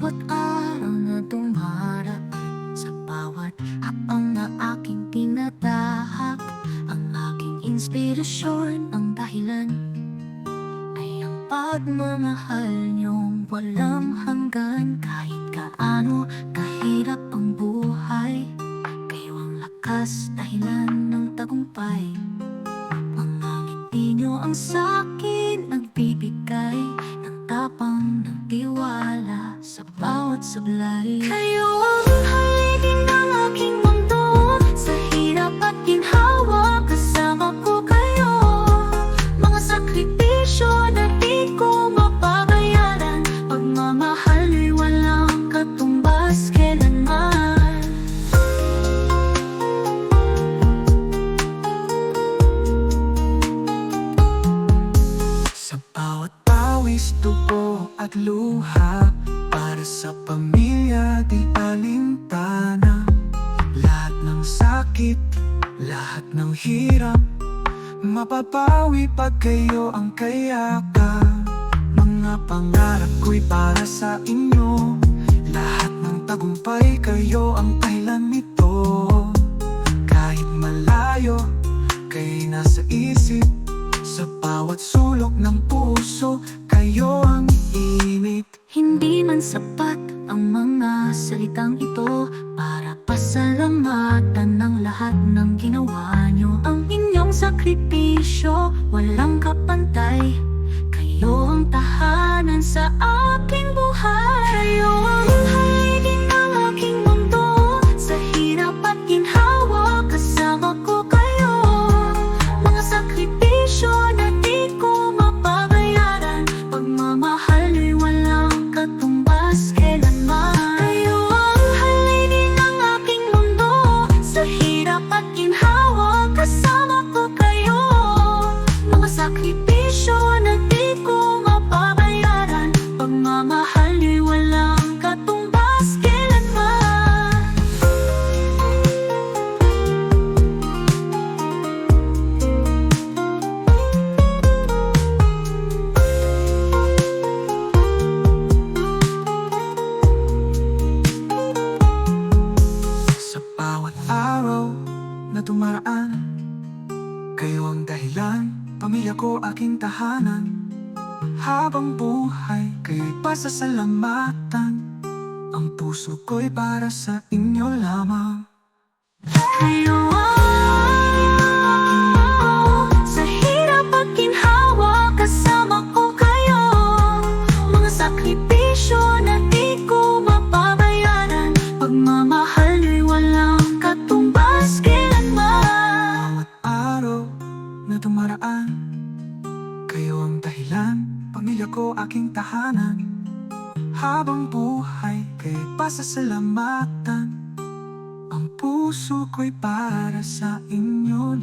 bawat araw na tumarap Sa bawat hapang na aking pinatahak Ang aking inspirasyon, ang dahilan Ay ang pagmamahal niyong walang hanggan Kahit kaano kahirap ang buhay Kayo ang lakas, dahilan ng tagumpay. Mga ngiti niyo ang sakin nagbibigay sablay Kayo ang haligi ng aking mundo. Sa hirap at ginhawa kasama ko kayo. Mga sakripisyo na di ko mapabayaran Pagmamahal'y walang katumbas kailanman. Sa bawat pawis, dugo at luha Para sa pamilya di alintana. Lahat ng sakit, lahat ng hirap. Mapapawi pag kayo ang kayaka. Mga pangarap ko'y para sa inyo. Lahat ng tagumpay kayo ang dahilan nito Hindi man sapat ang mga salitang ito Para pasalamatan ng lahat ng ginawa nyo. Ang inyong sakripisyo, walang kapantay. Kayo ang tahanan sa aking bawat araw na tumaraan Kayo ang dahilan, pamilya ko aking tahanan. Habang buhay, kayo'y pasasalamatan Ang puso ko'y para sa inyo lamang. Kayo na tumaraan. Kayo ang dahilan, pamilya ko aking tahanan. Habang buhay, kayo'y pasasalamatan. Ang puso ko'y para sa inyo